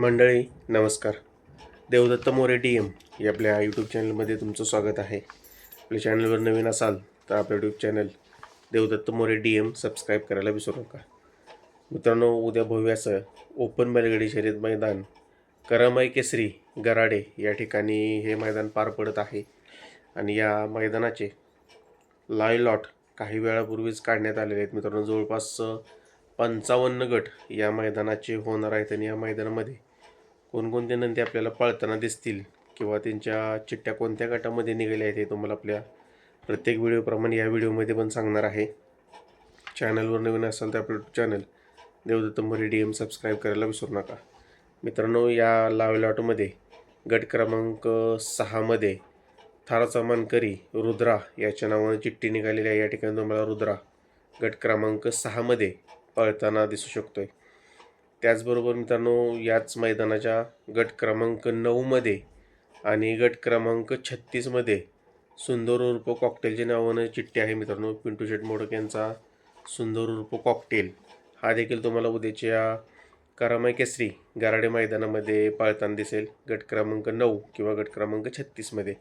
मंडळी नमस्कार. Devdatt More D M या आपल्या यूट्यूब चॅनलमध्ये तुमचं स्वागत आहे. आपल्या चॅनलवर नवीन असाल तर आपलं YouTube channel Devdatta More D M subscribe करायला विसरू नका. मित्रांनो उद्या भव्याचं ओपन बैलगाडी शर्यत मैदान करमाई केसरी गराडे या ठिकाणी हे मैदान पार पडत आहे. आणि या मैदानाचे लाय लॉट काही वेळापूर्वीच काढण्यात आलेले आहेत. मित्रांनो जवळपास पंचावन्न गट या मैदानाचे होणार आहेत आणि या मैदानामध्ये कोणकोणत्या नंदी आपल्याला पळताना दिसतील किंवा त्यांच्या चिठ्ठ्या कोणत्या गटामध्ये निघाल्या आहेत हे तुम्हाला आपल्या प्रत्येक व्हिडिओप्रमाणे या व्हिडिओमध्ये पण सांगणार आहे. चॅनलवर नवीन असाल तर आपलं चॅनल देवदत्त मरे डी एम सबस्क्राईब करायला विसरू नका. मित्रांनो या लाव ऑटोमध्ये गट क्रमांक सहामध्ये थाराचा मानकरी रुद्रा याच्या नावानं चिठ्ठी निघालेली आहे. या ठिकाणी तुम्हाला रुद्रा गट क्रमांक सहामध्ये पळताना दिसू शकतो आहे त्याचबरोबर मित्रांनो याच मैदानाच्या गट क्रमांक नऊमध्ये आणि गट क्रमांक छत्तीसमध्ये सुंदर उर्फ कॉकटेलच्या नावानं चिठ्ठी आहे मित्रांनो. पिंटू शेट मोडक यांचा सुंदर उर्फ कॉकटेल हा देखील तुम्हाला उद्याच्या करामाई केसरी गाराडे मैदानामध्ये पाळताना दिसेल. गट क्रमांक नऊ किंवा गट क्रमांक छत्तीसमध्ये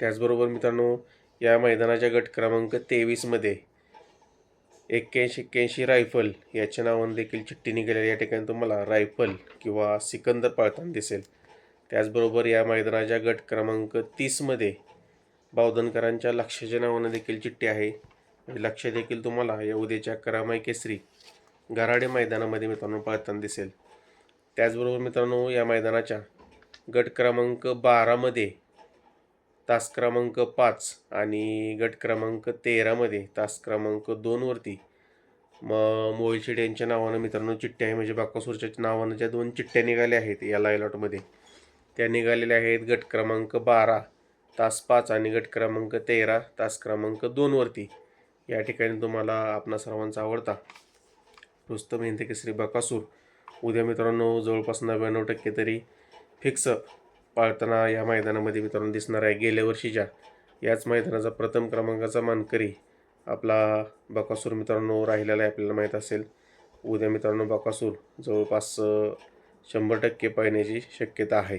त्याचबरोबर मित्रांनो या मैदानाच्या गट क्रमांक तेवीसमध्ये एक्क्याऐंशी एक्क्याऐंशी रायफल याच्या नावाने देखील चिठ्ठी निघालेली या ठिकाणी तुम्हाला रायफल किंवा सिकंदर पाळताना दिसेल. त्याचबरोबर या मैदानाच्या गट क्रमांक तीसमध्ये बावधनकरांच्या लक्षाच्या नावानं देखील चिठ्ठी आहे. म्हणजे लक्ष देखील तुम्हाला या उद्याच्या करामाई केसरी गराडे मैदानामध्ये मित्रांनो पाळताना दिसेल. त्याचबरोबर मित्रांनो या मैदानाच्या गट क्रमांक बारामध्ये तास क्रमांक पाच आणि गट क्रमांक तेरामध्ये तास क्रमांक दोनवरती मग मोहिलशेठ यांच्या नावानं मित्रांनो चिठ्ठ्या आहे. म्हणजे बाकासूरच्या नावानं ज्या दोन चिठ्ठ्या निघाल्या आहेत या लायलॉटमध्ये त्या निघालेल्या आहेत गट क्रमांक बारा तास पाच आणि गट क्रमांक तेरा तास क्रमांक दोनवरती या ठिकाणी तुम्हाला आपणा सर्वांचा आवडता. रुस्तम हिंद केसरी बकासूर उद्या मित्रांनो जवळपास नव्याण्णव टक्के तरी फिक्स पाळताना या मैदानामध्ये मित्रांनो दिसणार आहे गेल्या वर्षीच्या याच मैदानाचा प्रथम क्रमांकाचा मानकरी आपला बकासूर मित्रांनो राहिलेला आहे आपल्याला माहीत असेल. उद्या मित्रांनो बकासूर जवळपास शंभर टक्के पाळण्याची शक्यता आहे.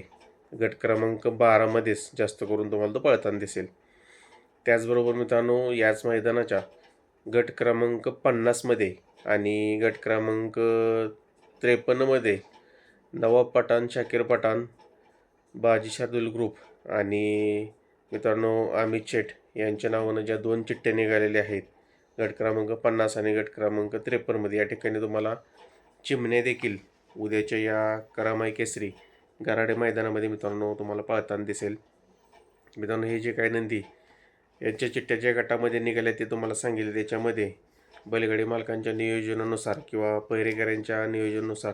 गट क्रमांक बारामध्येच जास्त करून तुम्हाला तो पळताना दिसेल. त्याचबरोबर मित्रांनो याच मैदानाच्या गट क्रमांक पन्नासमध्ये आणि गट क्रमांक त्रेपन्नमध्ये नवाब पठाण शाकीर पठाण बाजी शार्दुल ग्रुप आणि मित्रांनो अमित शेठ यांच्या नावानं ज्या दोन चिठ्ठ्या निघालेल्या आहेत गट क्रमांक पन्नास आणि गट क्रमांक त्रेपन्नमध्ये या ठिकाणी तुम्हाला चिमणे देखील उद्याच्या या करामाई केसरी गराडे मैदानामध्ये मित्रांनो तुम्हाला पाळताना दिसेल. मित्रांनो हे जे काही नंदी यांच्या चिठ्ठ्याच्या गटामध्ये निघाल्या ते तुम्हाला सांगितले. त्याच्यामध्ये बैलगाडी मालकांच्या नियोजनानुसार किंवा पहिरेकऱ्यांच्या नियोजनानुसार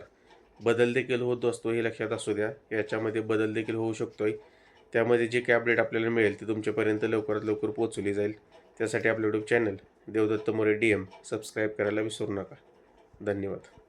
बदल देखील होत असतो हे लक्षात असू द्या. याच्यामध्ये बदल देखील होऊ शकतो आहे त्यामध्ये जे काही अपडेट आपल्याला मिळेल ते तुमच्यापर्यंत लवकरात लवकर पोहोचवली जाईल. त्यासाठी आपलं YouTube channel Devdatta More D M subscribe करायला विसरू नका. धन्यवाद.